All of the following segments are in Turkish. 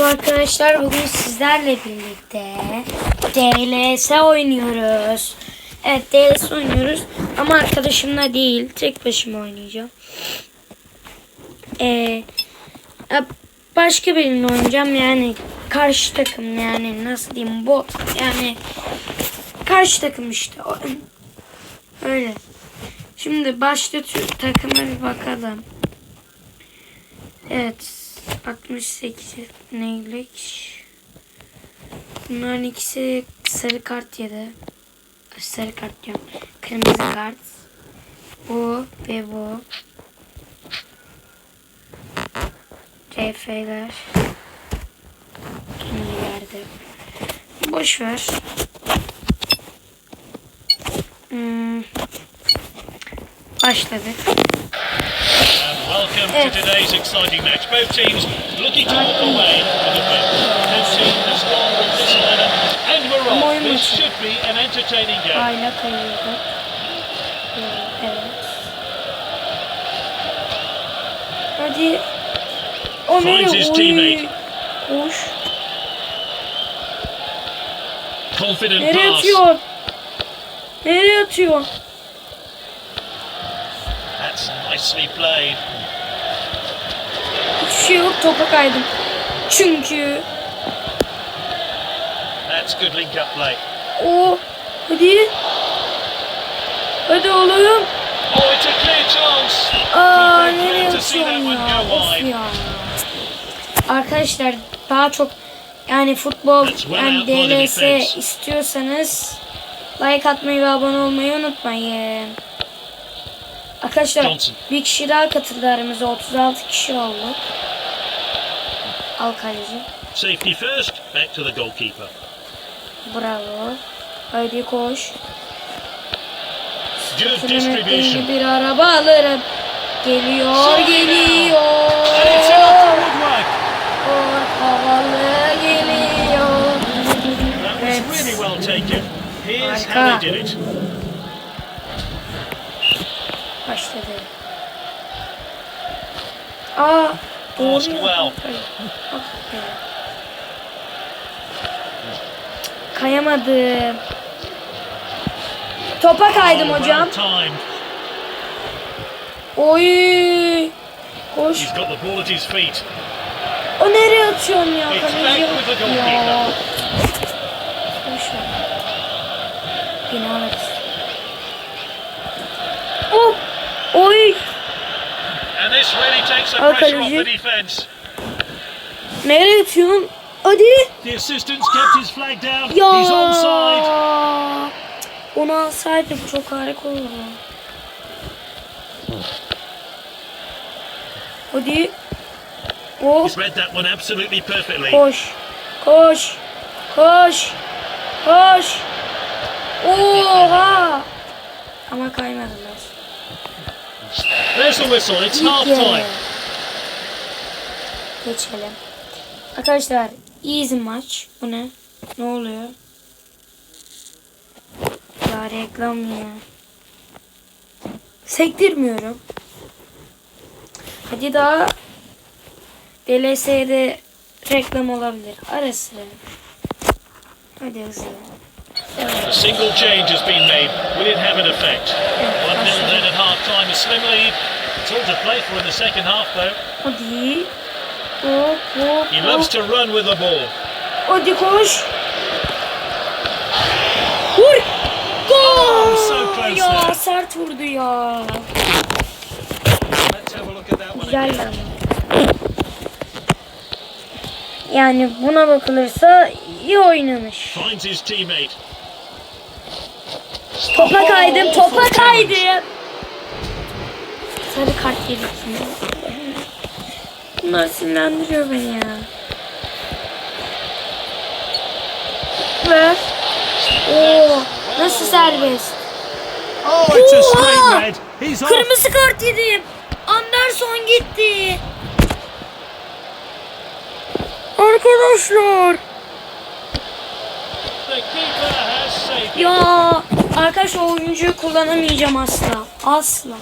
Merhaba arkadaşlar. Bugün sizlerle birlikte DLS oynuyoruz. Evet DLS oynuyoruz. Ama arkadaşımla değil. Tek başıma oynayacağım. Ee, başka biriyle oynayacağım. Yani karşı takım yani nasıl diyeyim bot yani karşı takım işte. Öyle. Şimdi başlatıyor. Takıma bir bakalım. Evet. 68 neylik? Bunların ikisi sarı kart yedi. Sarı kart diyorum. Kırmızı kart. Bu ve bu. CF'ler. Kendi yerde. Boş ver. Hmm. Başladık. Welcome to today's exciting match. Both teams looking to walk away with a win. No team has gone with this lineup. And we're off. This should be an entertaining game. Kayıyordu. Evet. Hadi. O Finds his nereye? teammate. Koş. Confident Nereye pass. atıyor? Nereye atıyor? That's nicely played. Hiçbir şey yok. Topa kaydım. Çünkü That's good link-up play. o hadi. Hadi oğlum. Oh, it's a clear chance. Aa nereye one ya? Of ya. Arkadaşlar daha çok yani futbol yani DLS istiyorsanız like atmayı ve abone olmayı unutmayın. Arkadaşlar Johnson. bir kişi daha katıldı aramıza 36 kişi olduk. Al kaleci. Safety first. Back to the goalkeeper. Bravo. Haydi koş. Good distribution. bir araba alırım. Geliyor geliyor. Or havalı geliyor. Evet. really well taken. Here's how they did it. Başladı. Aa, doğru. Bak be. Kayamadım. Topa kaydım hocam. Oy. Koş. O nereye atıyorsun ya? Kaleci yok ya. Boş ver. Oy. And this really takes the Al pressure off kaleci. Nereye atıyorsun? Hadi. The assistant's kept his flag down. Ya. He's onside. Onu alsaydım çok harika olurdu. Hadi. Oh. He's read that one absolutely perfectly. Koş. Koş. Koş. Koş. Oha. Ama kaymadılar. There's the whistle. It's half time. Geçelim. Arkadaşlar easy maç. Bu ne? Ne oluyor? Ya reklam ya. Sektirmiyorum. Hadi daha DLS'de reklam olabilir. Ara sıra. Hadi hızlı. A single change has been made. Will it have an effect? Evet, 1 0 başladı. then at half time. A slim lead. It's all to play for in the second half, though. Hadi. Hop hop He loves hop. to run with the ball. Hadi koş. Vur. Gol. so close ya there. sert vurdu ya. Let's have a look at that one Güzel again. Yani buna bakılırsa iyi oynamış. Finds his teammate. Topa kaydım, Oh, topa challenge. kaydım. Sarı kart yedik yine. Bunlar sinirlendiriyor beni ya. Ver. Oo, nasıl serbest? Oh, it's a Oha! straight red. He's off. Kırmızı kart yedim. Anderson gitti. Arkadaşlar. The keeper has saved it. Ya arkadaş o oyuncuyu kullanamayacağım asla. Asla.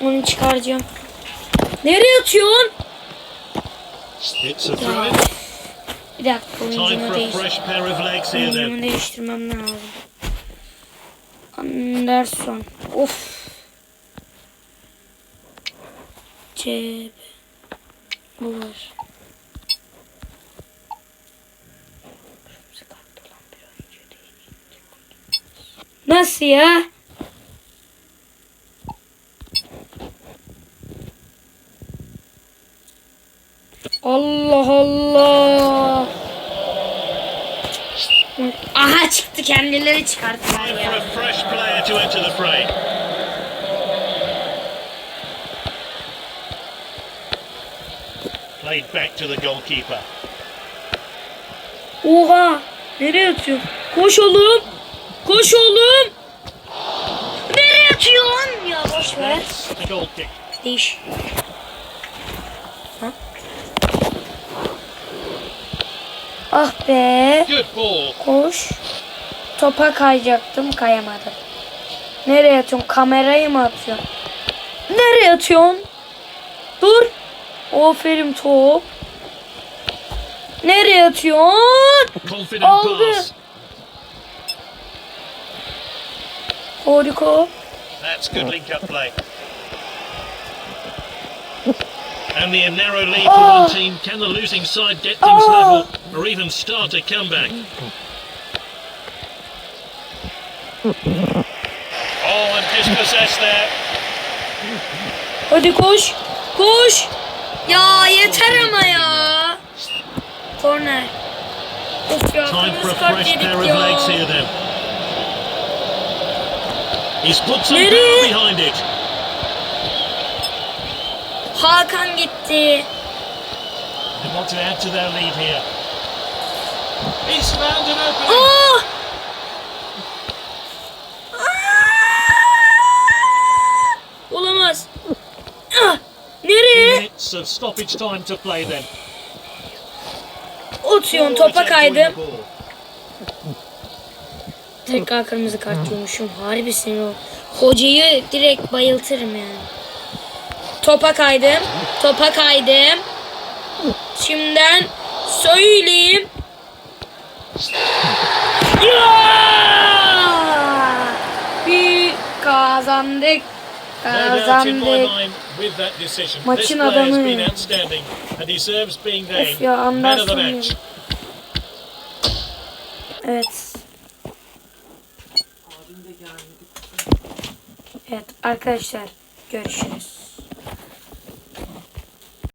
Onu çıkaracağım. Nereye atıyorsun? It's a throw. Bir dakika oyuncumu for a değiştir. fresh pair of legs here Oyuncumu değiştirmem lazım. Anderson. Of. Cep. Bu var. Nasıl ya? Allah Allah. Aha çıktı kendileri çıkarttılar ya. a fresh player to enter the fray. Played back to the goalkeeper. Oha! Nereye atıyor? Koş oğlum! Koş oğlum! Nereye atıyorsun? Ya boş ver. Değiş. Ah be! Koş. Topa kayacaktım, kayamadım. Nereye atıyorsun? Kamerayı mı atıyorsun? Nereye atıyorsun? Dur. Aferin top. Nereye atıyorsun? Aldı. Harika. That's good link-up play. And the narrow lead for Oh. one ah. team. Can the losing side get things Oh. level or even start a comeback? Oh, and dispossessed there. Hadi koş. Koş. Ya yeter ama ya. Of ya. Time for a fresh pair of legs here then. He's put some Nereye? behind it. Hakan gitti. They want to add to their lead here. He's found an opening. Olamaz. Ah! Nereye? Stoppage time to play then. Forward topa kaydım. Tekrar kırmızı kart yiyormuşum. Harbi sinir ol. Hocayı direkt bayıltırım yani. Topa kaydım. Topa kaydım. Şimdiden söyleyeyim. Ya! Bir kazandık. Kazandık. Maçın adamı. named ya, ya. Evet. Evet arkadaşlar görüşürüz.